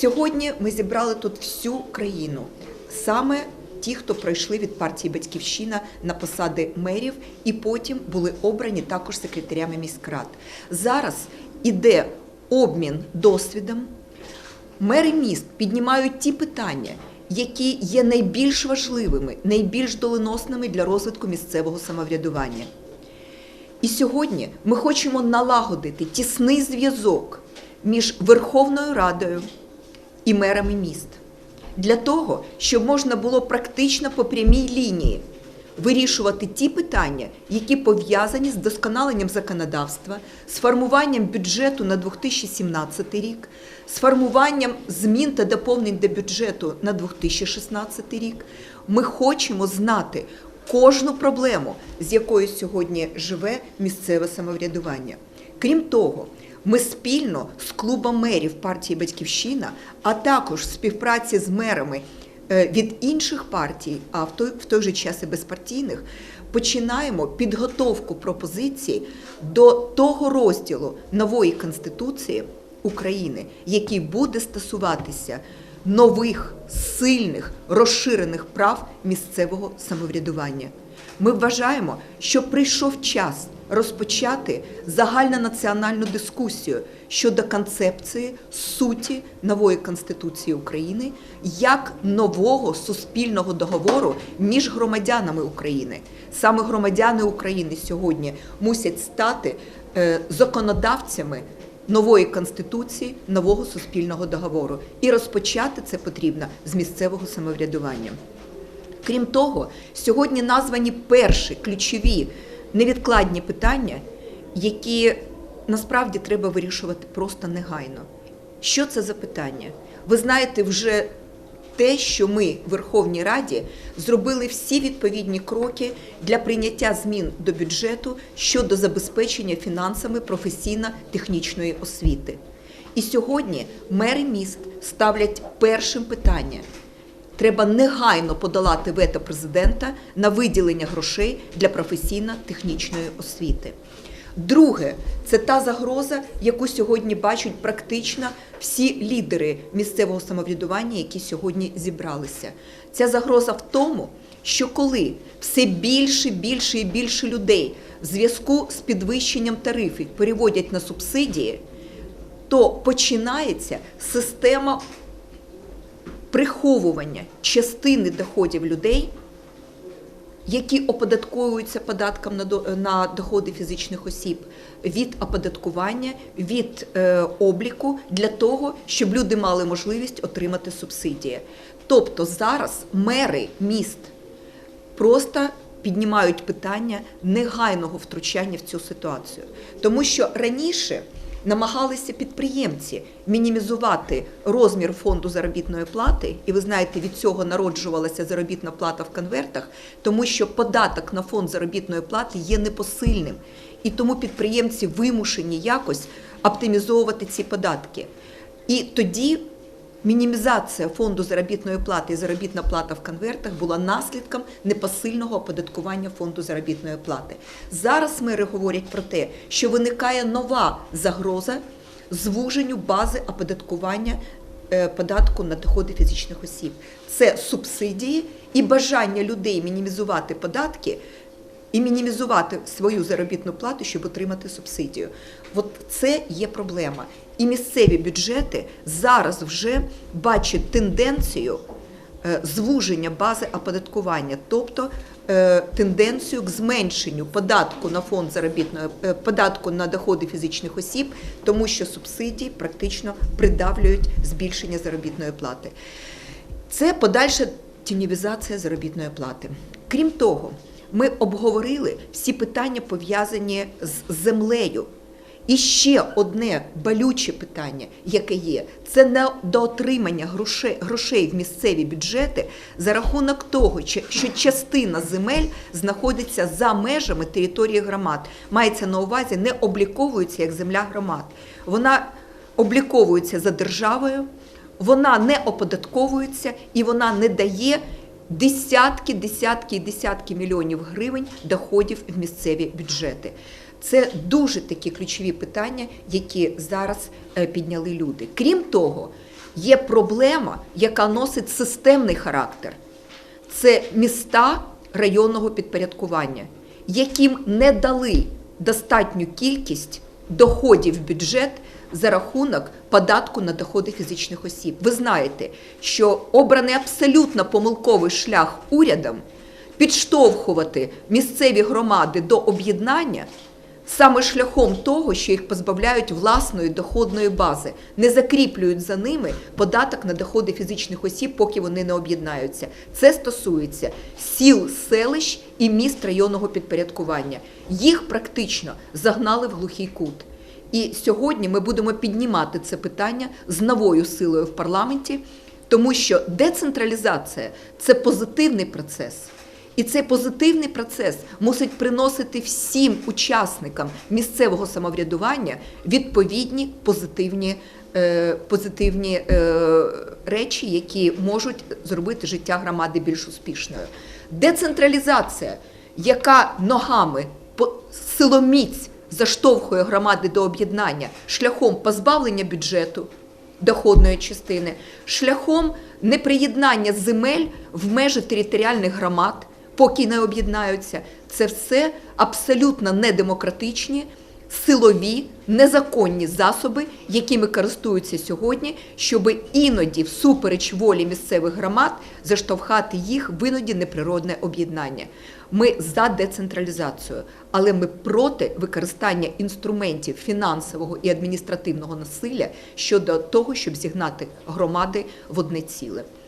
Сьогодні ми зібрали тут всю країну, саме ті, хто пройшли від партії Батьківщина на посади мерів, і потім були обрані також секретарями міськрад. Зараз іде обмін досвідом. Мери міст піднімають ті питання, які є найбільш важливими, найбільш доленосними для розвитку місцевого самоврядування. І сьогодні ми хочемо налагодити тісний зв'язок між Верховною Радою і мерами міст для того, щоб можна було практично по прямій лінії вирішувати ті питання, які пов'язані з досконаленням законодавства, з формуванням бюджету на 2017 рік, з формуванням змін та доповнень до бюджету на 2016 рік. Ми хочемо знати кожну проблему, з якою сьогодні живе місцеве самоврядування. Крім того, ми спільно з клубом мерів партії Батьківщина, а також в співпраці з мерами е, від інших партій, а в той, в той же час і безпартійних, починаємо підготовку пропозицій до того розділу нової конституції України, який буде стосуватися нових, сильних, розширених прав місцевого самоврядування. Ми вважаємо, що прийшов час розпочати загальнонаціональну дискусію щодо концепції суті нової конституції України як нового суспільного договору між громадянами України. Саме громадяни України сьогодні мусять стати е, законодавцями нової конституції, нового суспільного договору. І розпочати це потрібно з місцевого самоврядування. Крім того, сьогодні названі перші ключові невідкладні питання, які насправді треба вирішувати просто негайно. Що це за питання? Ви знаєте вже те, що ми в Верховній Раді зробили всі відповідні кроки для прийняття змін до бюджету щодо забезпечення фінансами професійно-технічної освіти. І сьогодні мери міст ставлять першим питання. Треба негайно подолати вето президента на виділення грошей для професійно-технічної освіти. Друге, це та загроза, яку сьогодні бачать практично всі лідери місцевого самоврядування, які сьогодні зібралися. Ця загроза в тому, що коли все більше, більше і більше людей в зв'язку з підвищенням тарифів переводять на субсидії, то починається система приховування частини доходів людей, які оподатковуються податком на доходи фізичних осіб, від оподаткування, від е, обліку для того, щоб люди мали можливість отримати субсидії. Тобто зараз мери міст просто піднімають питання негайного втручання в цю ситуацію, тому що раніше намагалися підприємці мінімізувати розмір фонду заробітної плати, і ви знаєте, від цього народжувалася заробітна плата в конвертах, тому що податок на фонд заробітної плати є непосильним, і тому підприємці вимушені якось оптимізовувати ці податки. І тоді Мінімізація фонду заробітної плати і заробітна плата в конвертах була наслідком непосильного оподаткування фонду заробітної плати. Зараз мери говорять про те, що виникає нова загроза звуженню бази оподаткування е, податку на доходи фізичних осіб. Це субсидії і бажання людей мінімізувати податки і мінімізувати свою заробітну плату, щоб отримати субсидію. От це є проблема. І місцеві бюджети зараз вже бачать тенденцію е, звуження бази оподаткування, тобто е, тенденцію к зменшенню податку на фонд заробітної е, податку на доходи фізичних осіб, тому що субсидії практично придавлюють збільшення заробітної плати. Це подальша тіньовізація заробітної плати. Крім того, ми обговорили всі питання пов'язані з землею. І ще одне болюче питання, яке є, це недоотримання грошей, грошей в місцеві бюджети за рахунок того, що частина земель знаходиться за межами території громад. Мається на увазі, не обліковується як земля громад. Вона обліковується за державою, вона не оподатковується і вона не дає десятки, десятки і десятки мільйонів гривень доходів в місцеві бюджети. Це дуже такі ключові питання, які зараз е, підняли люди. Крім того, є проблема, яка носить системний характер. Це міста районного підпорядкування, яким не дали достатню кількість доходів в бюджет за рахунок податку на доходи фізичних осіб. Ви знаєте, що обраний абсолютно помилковий шлях урядом підштовхувати місцеві громади до об'єднання саме шляхом того, що їх позбавляють власної доходної бази, не закріплюють за ними податок на доходи фізичних осіб, поки вони не об'єднаються. Це стосується сіл, селищ і міст районного підпорядкування. Їх практично загнали в глухий кут. І сьогодні ми будемо піднімати це питання з новою силою в парламенті, тому що децентралізація це позитивний процес. І цей позитивний процес мусить приносити всім учасникам місцевого самоврядування відповідні позитивні, е, позитивні е, речі, які можуть зробити життя громади більш успішною. Децентралізація, яка ногами силоміць заштовхує громади до об'єднання шляхом позбавлення бюджету доходної частини, шляхом неприєднання земель в межі територіальних громад, поки не об'єднаються, це все абсолютно недемократичні, силові, незаконні засоби, якими користуються сьогодні, щоб іноді, всупереч волі місцевих громад, заштовхати їх в іноді неприродне об'єднання. Ми за децентралізацію, але ми проти використання інструментів фінансового і адміністративного насилля щодо того, щоб зігнати громади в одне ціле.